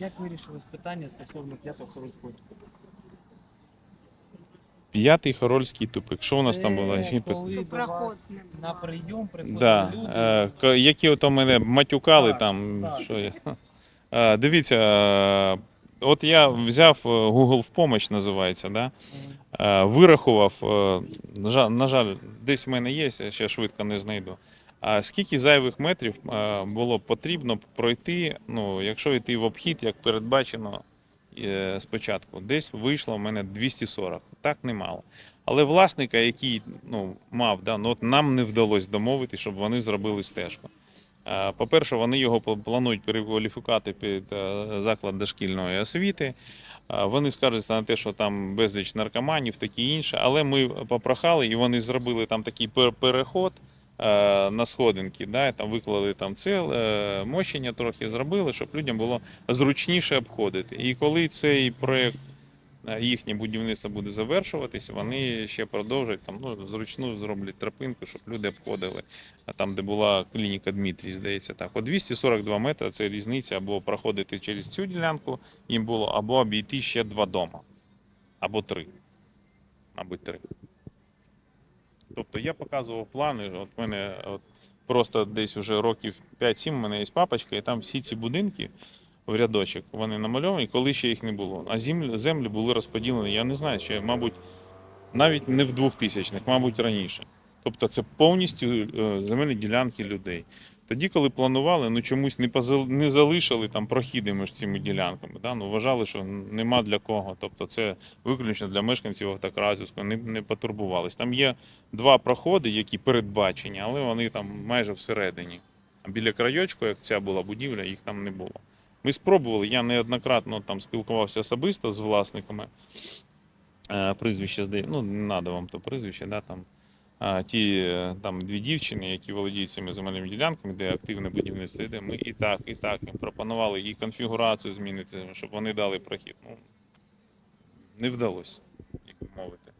як вирішилось питання стосовно п'ятого Хорольського? П'ятий хорольський тупик. Що у нас там було? Це коли до вас на прийом приходили Да. люди. Е, к- які ото мене матюкали Так, там. так. Що я... Е, дивіться, е, от я взяв е, Google в помощь, називається, да? Мгм. Е, вирахував, е, на жаль, на жаль, десь в мене є, я ще швидко не знайду. А скільки зайвих метрів було потрібно пройти, ну, якщо йти в обхід, як передбачено е, спочатку, десь вийшло в мене 240. Так немало. Але власника, який ну, мав, да, ну, от нам не вдалося домовити, щоб вони зробили стежку. По-перше, вони його планують перекваліфікувати під е, заклад дошкільної освіти. Вони скаржаться на те, що там безліч наркоманів, таке інше. Але ми попрохали, і вони зробили там такий пер- переход на сходинки. Да, там виклали там цел, е, мощення трохи зробили, щоб людям було зручніше обходити. І коли цей проєкт е, їхнє будівництво буде завершуватись, вони ще продовжать там ну, зручну зроблять тропинку, щоб люди обходили. А там, де була клініка Дмитрій, здається, так. От 242 метри це різниця або проходити через цю ділянку їм було, або обійти ще два дома. Або три. Мабуть, три. Тобто я показував плани. От мене от просто десь вже років 5-7 у мене є папочка, і там всі ці будинки в рядочок вони намальовані, коли ще їх не було. А землі, землі були розподілені, я не знаю, чи, мабуть, навіть не в 2000-х, мабуть, раніше. Тобто це повністю е, земельні ділянки людей. Тоді, коли планували, ну чомусь не позал- не залишили там прохіди між цими ділянками. Да? Ну, вважали, що нема для кого. Тобто це виключно для мешканців Автокразівського, не, не потурбувались. Там є два проходи, які передбачені, але вони там майже всередині. А біля крайочку, як ця була будівля, їх там не було. Ми спробували, я неоднократно там спілкувався особисто з власниками. Е, Прізвище здає, ну не треба вам то прізвище, да, там. Ті е, там дві дівчини, які володіють цими земельними ділянками, де активне будівництво йде, ми і так, і так їм пропонували і конфігурацію змінити, щоб вони дали прохід. Ну, не вдалося, як мовити.